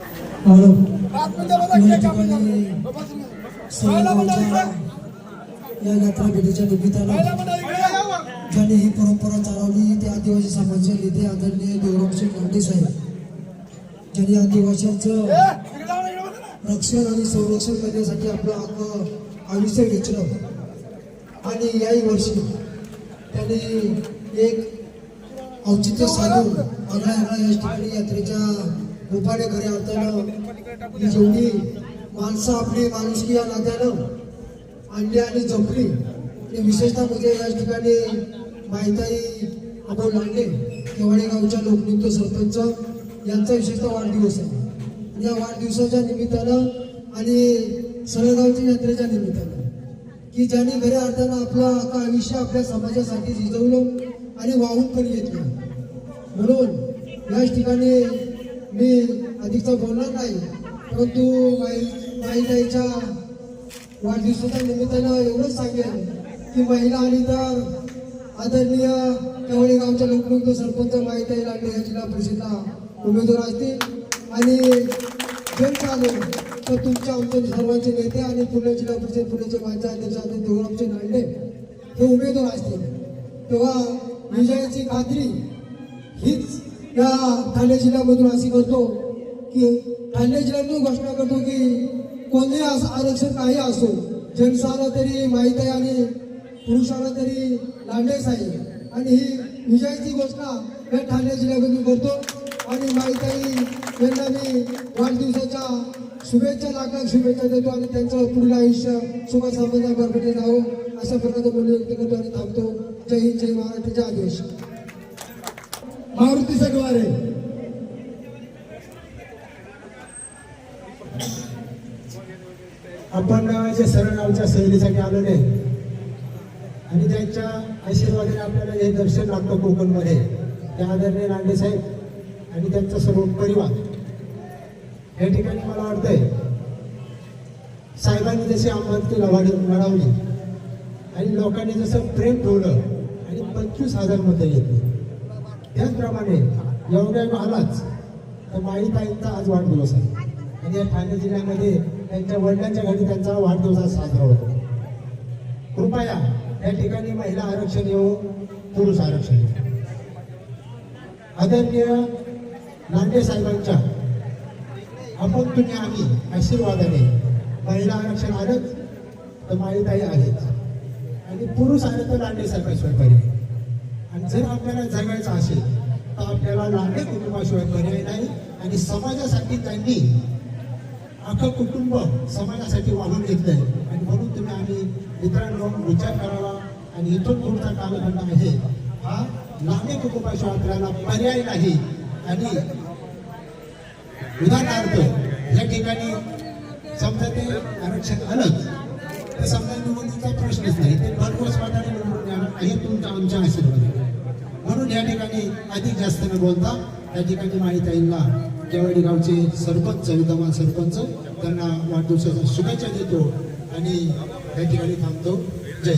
Hello या यात्रा भेटीच्या निमित्तानं ज्यांनी ही परंपरा चालवली ते आदिवासी समाजाचे नेते आदरणीय देवरामसिंग लांडे साहेब. ज्यांनी आदिवासींचं रक्षण आणि संरक्षण करण्यासाठी आपलं अख्खं आयुष्य घेतलं. आणि याही वर्षी त्यांनी एक औचित्य साधून आगळ्या आगळ्या या ठिकाणी यात्रेच्या रुपाने खऱ्या अर्थानं जेवढी माणसं आपली माणुसकी या नात्यानं आणली आणि जपली आणि विशेषतः म्हणजे या ठिकाणी माहिताई अबो लांडे केवाडे गावच्या लोकनियुक्त सरपंच यांचा विशेषतः वाढदिवस आहे. आणि या वाढदिवसाच्या निमित्तानं आणि सळगावच्या यात्रेच्या निमित्तानं की ज्यांनी खऱ्या अर्थानं आपलं आता आयुष्य आपल्या समाजासाठी झिजवलं आणि वाहून पण घेतलं. म्हणून याच ठिकाणी मी अधिकचा बोलणार नाही परंतु माई माईताईच्या वाढदिवसाच्या निमित्तानं एवढंच सांगेन की महिला आणि तर आदरणीय त्यावेळी गावच्या लोकनियुक्त सरपंच माईताई लांडे या जिल्हा परिषदला उमेदवार असतील. आणि जर चालेल तर तुमच्या आमच्या सर्वांचे नेते आणि पुणे जिल्हा परिषद पुण्याचे माझे अध्यक्ष आदरणीय देवरामचे लांडे हे उमेदवार असतील. तेव्हा विजयाची खात्री हीच या ठाणे जिल्ह्यामधून अशी करतो की ठाणे जिल्ह्यातून घोषणा करतो की कोणतेही असं आरक्षण काही असो जेंट्साला तरी माहीत आहे आणि पुरुषाला तरी लांडेच आहे आणि ही विजयाची घोषणा या ठाणे जिल्ह्यामधून करतो. आणि माहीत आहे यांना मी वाढदिवसाच्या शुभेच्छा लाख लाख शुभेच्छा देतो आणि त्यांचं पुढील आयुष्य सुख समाधान बरकटे जावं अशा प्रकारचं बोलणे व्यक्त करतो आणि थांबतो. जय हिंद जय महाराष्ट्र जय मारुती सगवारे. आपण गावाच्या सरळ नावच्या सहलीसाठी आलेले आणि त्यांच्या आशीर्वादाने आपल्याला हे दर्शन लागतं कोकणमध्ये. त्या आदरणीय लांडे साहेब आणि त्यांचा सर्व परिवार. या ठिकाणी मला वाटतंय साहेबांनी जशी आंबेडकीला वाढ वाढवली आणि लोकांनी जसं प्रेम ठेवलं आणि पंचवीस हजार मतं घेतली. त्याचप्रमाणे एवढ्या महाराज तर माळीताईंचा आज वाढदिवस आहे. आणि या ठाणे जिल्ह्यामध्ये त्यांच्या वडिलांच्या घरी त्यांचा वाढदिवस आज साजरा होतो. कृपया या ठिकाणी महिला आरक्षण येऊ पुरुष आरक्षण येऊ. आदरणीय लांडे साहेबांच्या आपण तुम्ही आम्ही आशीर्वादाने महिला आरक्षण आलंच तर माळीताई आहेच. आणि पुरुष आले तर लांडे साहेबांशिवाय पाहिजे आणि जर आपल्याला जगायचं असेल तर आपल्याला लांडे कुटुंबाशिवाय पर्याय नाही आणि समाजासाठी त्यांनी अख्खं कुटुंब समाजासाठी वाहून घेतलंय. आणि म्हणून तुम्ही आम्ही मित्रांनो विचार करावा आणि इथून पुढचा कालखंड आहे हा लांडे कुटुंबाशिवाय आपल्याला पर्याय नाही. आणि उदाहरणार्थ या ठिकाणी समजा ते आरक्षण आलंच. तर समजा निवडणुकीचा प्रश्नच नाही. ते भरघोस वाटाने निवडून आहे तुमचा आमच्या आशीर्वाद म्हणून या ठिकाणी अधिक जास्त न बोलता त्या ठिकाणी माहिताईंना केवाडी गावचे सरपंच विद्यमान सरपंच त्यांना वाढदिवसाच्या शुभेच्छा देतो आणि या ठिकाणी थांबतो. जय